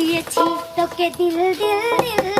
দিয়েছি। তোকে দিল দিল দিল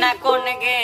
না কোন গে